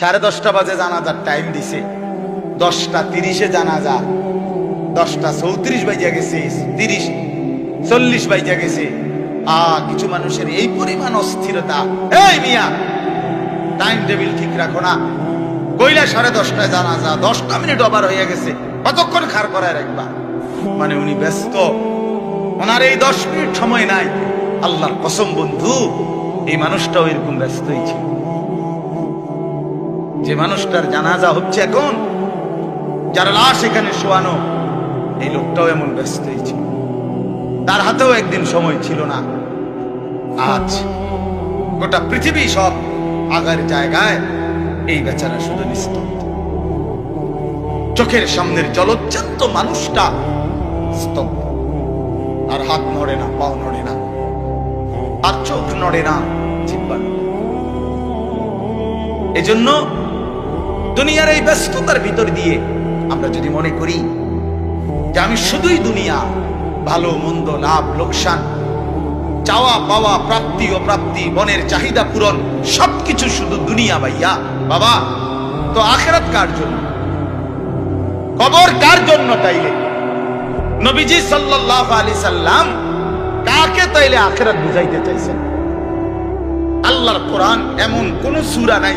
সাড়ে দশটা বাজে জানাজার টাইম দিছে। দশটা তিরিশে জানাজা। দশটা চৌত্রিশ বাইজা গেছে, তিরিশ, চল্লিশ বাইজা গেছে। আ, কিছু মানুষের এই পরিমাণ অস্থিরতা। এই মিয়া টাইম টেবিল ঠিক রাখো না। কইলা সাড়ে দশটায় জানাজা, দশটা মিনিট ওভার হয়ে গেছে। কতক্ষণ খার করায় রাখবা? মানে উনি ব্যস্ত। ওনার এই দশ মিনিট সময় নাই। আল্লাহর কসম বন্ধু, এই মানুষটাও এরকম ব্যস্তই ছিল। যে মানুষটার জানাজা হচ্ছে এখন, যার লাশ এখানে শোয়ানো, এই লোকটাও এমন ব্যস্তই ছিল। তার হাতেও একদিন সময় ছিল না। আজ গোটা পৃথিবী সব আগার জায়গায় এই বেচারা শুধু নিস্তব্ধ। চোখের সামনের জলজ্জান্ত মানুষটা স্তব্ধ। আর হাত নড়ে না, পাও নড়ে না আর চোখ নড়ে না, জিব্বা। এজন্য দুনিয়ার এই ব্যস্ততার ভিতর দিয়ে আমরা যদি মনে করি যে আমি শুধুই দুনিয়া, ভালো, মন্দ, লাভ, লোকসান, চাওয়া, পাওয়া, প্রাপ্তি ও প্রাপ্তি মনের চাহিদা পূরণ, সবকিছু শুধু দুনিয়া ভাইয়া। বাবা, তো আখেরাত কার জন্য? কবর কার জন্য তাইলে? নবীজি সাল্লাল্লাহু আলাইহি সাল্লাম কাকে তাইলে আখেরাত বুঝাইতে চাইছেন? আল্লাহর কোরআন এমন কোন সূরা নাই।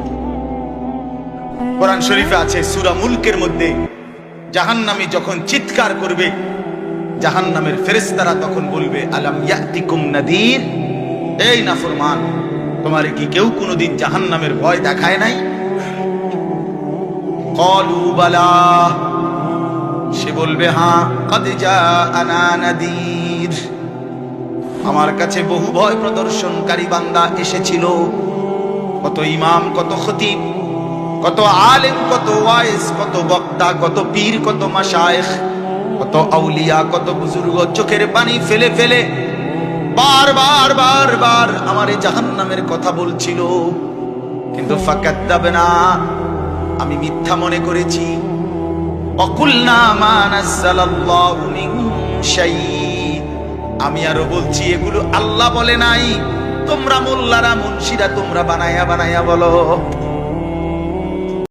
কোরআন শরীফে আছে, সূরা মুলকের মধ্যে। জাহান্নামী যখন চিৎকার করবে, জাহান্নামের ফেরেশতারা তখন বলবে, আলাম ইয়াতিকুম নাদির? এই নাফরমান, তোমার কি কেউ কোনোদিন জাহান্নামের ভয় দেখায় নাই? কলু বালা। সে বলবে হ্যাঁ কদ জাআনা নাদির। আমার কাছে বহু ভয় প্রদর্শনকারী বান্দা এসেছিল। কত ইমাম, কত খতিব কত আলেম, কত ওয়াইস, কত বক্তা, কত পীর, কত মাশায়েখ, কত আউলিয়া, কত বুজুর্গ, চোখের পানি ফেলে ফেলে বার বার বার বার আমার এই জাহান্নামের কথা বলছিল। কিন্তু ফাকাদ্দাবে না আমি মিথ্যা মনে করেছি। আমি আরও বলছি, এগুলো আল্লাহ বলে নাই। তোমরা মোল্লারা, মুন্সিরা তোমরা বানায়া বানায়া বলো।